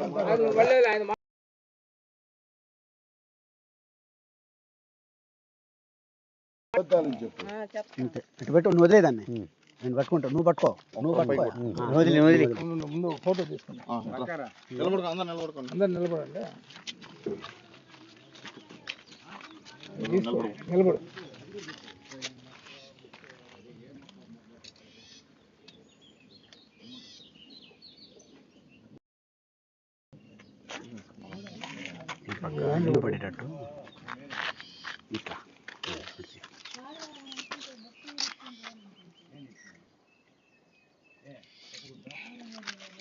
చెప్తున్నారు అంతే ఇటు పెట్టు నువ్వు వదిలేదాన్ని నేను పట్టుకుంటా నువ్వు పట్టుకో. నువ్వు పట్టుకో. వదిలి వదిలి. ముందు ఫోటో తీసుకున్నాం అందరు నిలబడండి. నిలబడు.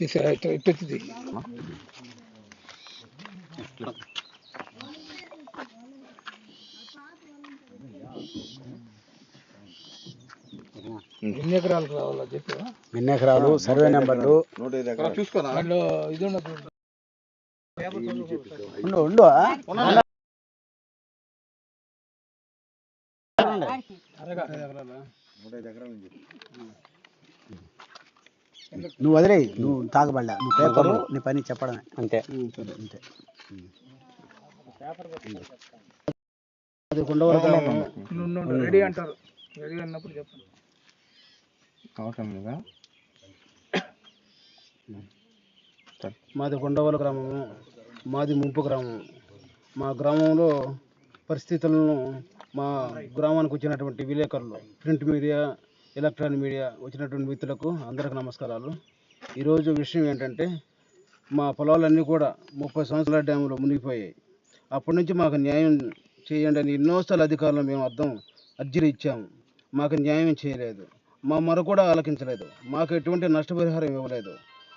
తీసా ఇట్లా ఎన్ని ఎకరాలకు రావాలో చెప్పు ఎన్ని ఎకరాలు సర్వే నెంబర్లు దాంట్లో ఇది ఉండదు ఉండు ఉండు ఆ? నువ్వు వదిలే నువ్వు తాగబడలే నువ్వు పేపరు నీ పని చెప్పడమే. అంతే. అంతే. అది కుండవర గ్రామం రెడీ అంటారు. రెడీ అన్నప్పుడు చెప్పండి. అవసరం లేదా? మాది కొండవల గ్రామము. మాది ముంపు గ్రామం. మా గ్రామంలో పరిస్థితులను మా గ్రామానికి వచ్చినటువంటి విలేకరులు ప్రింట్ మీడియా ఎలక్ట్రానిక్ మీడియా వచ్చినటువంటి మిత్రులకు అందరికి నమస్కారాలు. ఈరోజు విషయం ఏంటంటే మా పొలాలన్నీ కూడా ముప్పై సంవత్సరాల డ్యాములో మునిగిపోయాయి. అప్పటి నుంచి మాకు న్యాయం చేయండి అని ఎన్నోసార్లు అధికారులు మేము అర్థం అర్జీలు ఇచ్చాము. మాకు న్యాయం చేయలేదు. మా మర కూడా ఆలకించలేదు. మాకు ఎటువంటి నష్టపరిహారం ఇవ్వలేదు.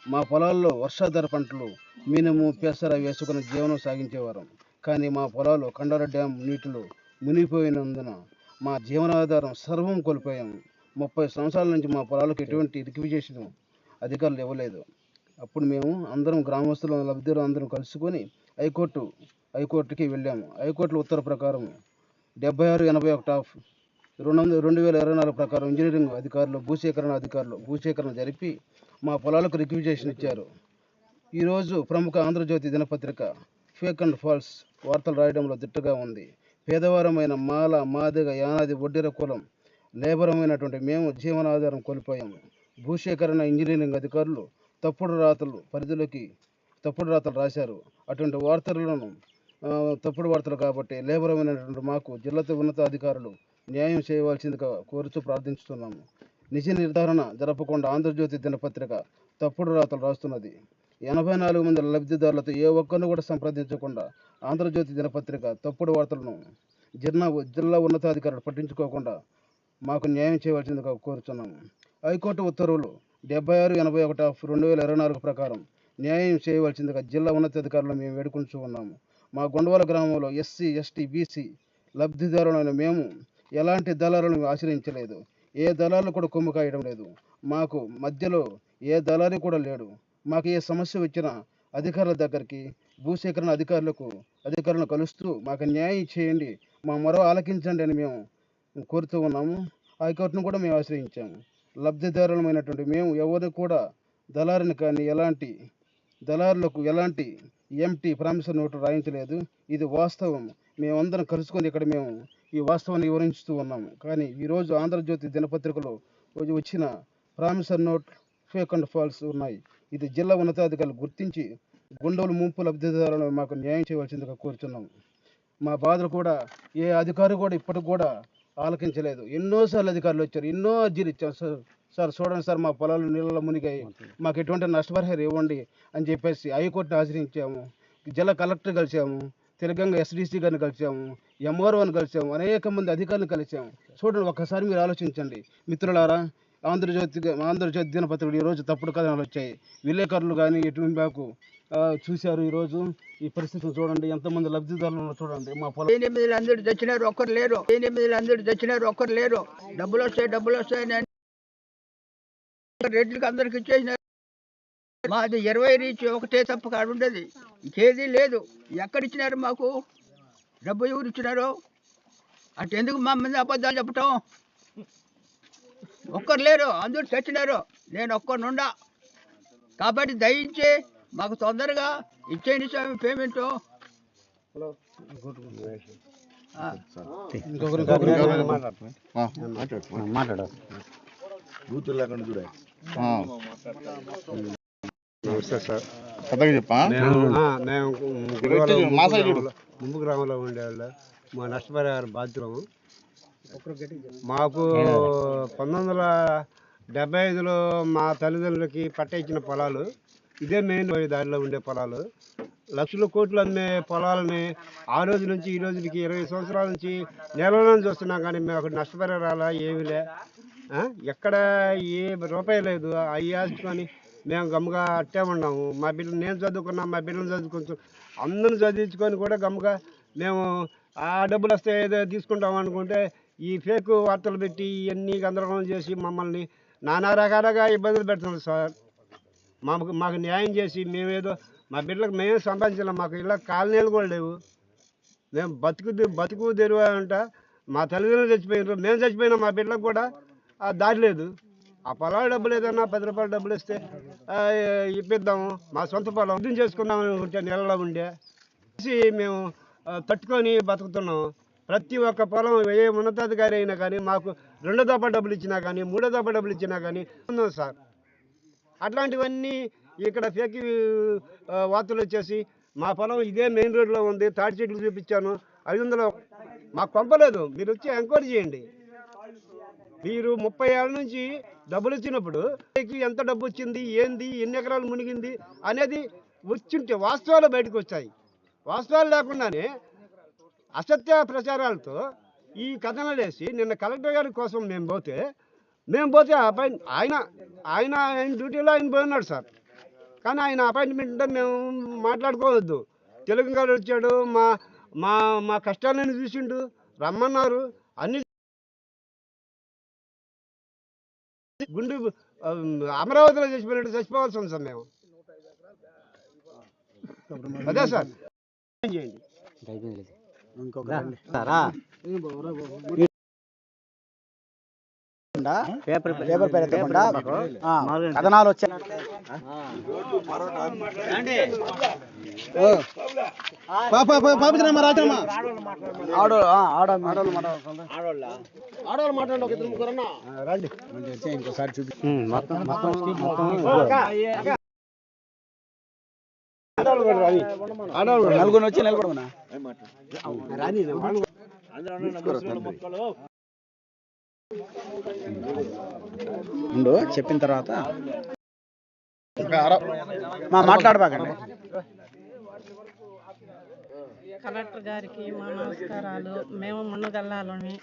మా పొలాల్లో వర్షాధార పంటలు మినుము పెసర వేసుకుని జీవనం సాగించేవారం. కానీ మా పొలాలు కండర డ్యామ్ నీటిలో మునిగిపోయినందున మా జీవనాధారం సర్వం కోల్పోయాము ముప్పై సంవత్సరాల నుంచి మా పొలాలకు ఎటువంటి రిక్విజేషన్ అధికారులు ఇవ్వలేదు. అప్పుడు మేము అందరం గ్రామస్తులు లబ్ధిలో అందరం కలుసుకొని హైకోర్టు హైకోర్టుకి వెళ్ళాము. హైకోర్టు ఉత్తర్వు ప్రకారం డెబ్బై ఆరు ఎనభై ఒకటి ఆఫ్ రెండు వందల రెండు వేల ఇరవై నాలుగు ప్రకారం ఇంజనీరింగ్ అధికారులు భూసేకరణ అధికారులు భూసేకరణ జరిపి మా పొలాలకు రిక్విజేషన్ ఇచ్చారు. ఈరోజు ప్రముఖ ఆంధ్రజ్యోతి దినపత్రిక ఫేక్ అండ్ ఫాల్స్ వార్తలు రాయడంలో దిట్టగా ఉంది. పేదవారమైన మాల మాదిగ యానాది వడ్డీర కులం లేబరమైనటువంటి మేము జీవనాధారం కోల్పోయాము. భూసేకరణ ఇంజనీరింగ్ అధికారులు తప్పుడు రాతలు పరిధిలోకి తప్పుడు రాతలు రాశారు. అటువంటి వార్తలను తప్పుడు వార్తలు కాబట్టి లేబరమైనటువంటి మాకు జిల్లా ఉన్నతాధికారులు న్యాయం చేయవలసిందిగా కోరుతూ ప్రార్థించుతున్నాము. నిజ నిర్ధారణ జరపకుండా ఆంధ్రజ్యోతి దినపత్రిక తప్పుడు రాతలు రాస్తున్నది. ఎనభై నాలుగు మంది లబ్ధిదారులతో ఏ ఒక్కరిని కూడా సంప్రదించకుండా ఆంధ్రజ్యోతి దినపత్రిక తప్పుడు వార్తలను జిల్లా జిల్లా ఉన్నతాధికారులు పట్టించుకోకుండా మాకు న్యాయం చేయవలసిందిగా కోరుతున్నాము హైకోర్టు ఉత్తర్వులు డెబ్బై ఆరు ఎనభై ఒకటి ఆఫ్ రెండు వేల ఇరవై నాలుగు ప్రకారం న్యాయం చేయవలసిందిగా జిల్లా ఉన్నతాధికారులు మేము వేడుకుంటూ ఉన్నాము మా గొండవల గ్రామంలో ఎస్సీ ఎస్టీ బీసీ లబ్ధిదారులైన మేము ఎలాంటి దళాలను ఆశ్రయించలేదు. ఏ దళాలు కూడా కొమ్ము కాయడం లేదు. మాకు మధ్యలో ఏ దళాలు కూడా లేడు. మాకు ఏ సమస్య వచ్చినా అధికారుల దగ్గరికి భూసేకరణ అధికారులకు అధికారులను కలుస్తూ మాకు న్యాయం చేయండి. మా మరో ఆలకించండి అని మేము కోరుతూ ఉన్నాము. హైకోర్టును కూడా మేము ఆశ్రయించాము. లబ్ధిదారులమైనటువంటి మేము ఎవరు కూడా దళారిని కానీ ఎలాంటి దళారులకు ఎలాంటి ఎంటీ ప్రామిసర్ నోటు రాయించలేదు. ఇది వాస్తవం. మేమందరం కలుసుకొని ఇక్కడ మేము ఈ వాస్తవాన్ని వివరించుతూ ఉన్నాము. కానీ ఈరోజు ఆంధ్రజ్యోతి దినపత్రికలో రోజు వచ్చిన promissory note fake and false ఉన్నాయి. ఇది జిల్లా ఉన్నతాధికారులు గుర్తించి గుండెలు ముంపు లబ్ధిదారులను మాకు న్యాయం చేయవలసిందిగా కోరుతున్నాము మా బాధలు కూడా ఏ అధికారి కూడా ఇప్పటికి కూడా ఆలకించలేదు. ఎన్నోసార్లు అధికారులు వచ్చారు. ఎన్నో అర్జీలు ఇచ్చాం. సార్ సార్ చూడండి సార్ మా పొలాలు నీళ్ళలో మునిగాయి. మాకు ఎటువంటి నష్టపరిహారం ఇవ్వండి అని చెప్పేసి హైకోర్టును ఆశ్రయించాము. జిల్లా కలెక్టర్ కలిసాము. తెలంగాణ ఎస్డిసి గారిని కలిసాము. ఎంఆర్ఓని కలిసాము. అనేక మంది అధికారులను కలిసాము. చూడండి ఒక్కసారి మీరు ఆలోచించండి. మిత్రులారా ఆంధ్రజ్యోతి ఆంధ్రజ్యోతి దినపత్రికలు ఈరోజు తప్పుడు కథనాలు వచ్చాయి. విలేకరులు కానీ ఎటువంటి మాకు చూశారు ఈరోజు. ఈ పరిస్థితులు చూడండి ఎంతమంది లబ్ధిదారులు చూడండి. మా పొలం ఎనిమిదిలు అందరూ తెచ్చినారు ఒక్కరు లేరు. ఎనిమిదిలు అందరూ తెచ్చినారు ఒక్కరు లేరు. డబ్బులు వస్తాయి డబ్బులు వస్తాయని రెడ్లకు అందరికి ఇచ్చేసినారు. మాది ఇరవై రీచ్ ఒకటే తప్ప కాడ ఉండేది. ఇంకేది లేదు. ఎక్కడ ఇచ్చినారు మాకు? డబ్బు ఎవరు ఇచ్చినారు? అటు ఎందుకు మా మీద అబద్ధాలు చెప్పటం? ఒక్కరు లేరు అందరూ తెచ్చినారు నేను ఒక్కరుండా కాబట్టి దయించి మాకు తొందరగా ఇచ్చేయండి స్వామి పేమెంట్. మాట్లాడు. చూడు. ముందు గ్రామంలో ఉండేవాళ్ళు. మా నష్టపరిహార బాధ్యులము మాకు పంతొమ్మిది వందల డెబ్బై ఐదులో మా తల్లిదండ్రులకి పట్ట ఇచ్చిన పొలాలు ఇదే మెయిన్ దారిలో ఉండే పొలాలు. లక్షల కోట్లు అమ్మే పొలాలని ఆ రోజు నుంచి ఈ రోజుకి ఇరవై సంవత్సరాల నుంచి నెలలో చూస్తున్నాం కానీ మేము అక్కడ నష్టపరిహారాల ఏమీ లే. ఎక్కడ ఏ రూపాయి లేదు. అవి ఆచుకొని మేము గమ్ముగా అట్టే ఉన్నాము. మా బిడ్డలు నేను చదువుకున్నా మా బిడ్డలు చదువుకుంటూ అందరిని చదివించుకొని కూడా గమ్ముగా మేము ఆ డబ్బులు వస్తే ఏదో తీసుకుంటాం అనుకుంటే ఈ ఫేక్ వార్తలు పెట్టి ఇవన్నీ గందరగోళం చేసి మమ్మల్ని నానా రకాలుగా ఇబ్బందులు పెడుతున్నారు సార్. మాకు మాకు న్యాయం చేసి మేమేదో మా బిడ్డలకు మేమే సంపాదించాం మాకు ఇలా కాలనీలు కూడా లేవు. మేము బతుకు బతుకు తెరువు మా తల్లిదండ్రులు చచ్చిపోయినారు. మేము చచ్చిపోయినా మా బిడ్డలకు కూడా. ఆ దారి లేదు. ఆ పొలాల డబ్బులు ఏదన్నా పది రూపాయల డబ్బులు ఇస్తే ఇప్పిద్దాము. మా సొంత పొలం అర్థం చేసుకుందాం అనుకుంటే నెలలో ఉండే. మేము తట్టుకొని బతుకుతున్నాం. ప్రతి ఒక్క పొలం ఏ ఉన్నతాధికారి అయినా కానీ మాకు రెండో దఫా డబ్బులు ఇచ్చినా కానీ మూడో దఫా డబ్బులు ఇచ్చినా కానీ ఉందా సార్. అట్లాంటివన్నీ ఇక్కడ ఫేక్ వార్తలు వచ్చేసి మా పొలం ఇదే మెయిన్ రోడ్లో ఉంది తాటి చెట్లు చూపించాను ఐదు వందలు మాకు పంపలేదు మీరు వచ్చి ఎంక్వైరీ చేయండి. మీరు ముప్పై ఏళ్ళ నుంచి డబ్బులు ఇచ్చినప్పుడు ఎంత డబ్బు వచ్చింది ఏంది ఎన్ని ఎకరాలు మునిగింది అనేది వచ్చింటే వాస్తవాలు బయటకు వచ్చాయి వాస్తవాలు లేకుండానే అసత్య ప్రచారాలతో ఈ కథనాలు వేసి నిన్న కలెక్టర్ గారి కోసం మేము పోతే మేము పోతే అపాయింట్ ఆయన ఆయన ఆయన డ్యూటీలో ఆయన పోయినాడు సార్. కానీ ఆయన అపాయింట్మెంట్ అంటే మేము మాట్లాడుకోవద్దు. తెలుగు గారు వచ్చాడు మా మా మా కష్టాలను చూసిండు రమ్మన్నారు అన్ని గుండు అమరావతిలో చచ్చిపోయినట్టు చచ్చిపోవాల్సి ఉంది సార్ మేము. అదే సార్. ఏం చేయండి పేపర్ పేపర్ పెడతా కథనాలు వచ్చాయి ఆడో ఆడో ఆడవాళ్ళు మాట్లాడండి ఒక ఇద్దరు ముగ్గురన్నా రండి. ఇంకోసారి చూపి ఆడవాళ్ళు కూడా రాని. ఆడవాళ్ళు కూడా నలుగురు వచ్చి నిలబడమన్నా రాని ఉండు చెప్పిన తర్వాత. మా మాట్లాడబాకండి కలెక్టర్ గారికి మా నమస్కారాలు. మేము మున్నగల్లాలని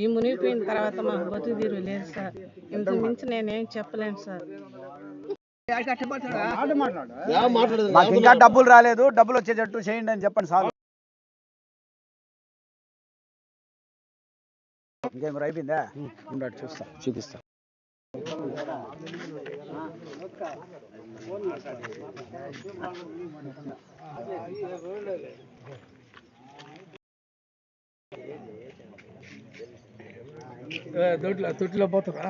ఈ మునిగిపోయిన తర్వాత మాకు బతుకు తీరు లేదు సార్. ఇంత మించి నేనేం చెప్పలేను సార్. మాకు ఇంకా డబ్బులు రాలేదు. డబ్బులు వచ్చేటట్టు చేయండి అని చెప్పండి సార్. ఇంకేం మరి అయిపోయిందా ఉండడు చూస్తా చూపిస్తా. దొడ్లో తొట్టిలో పోతుందా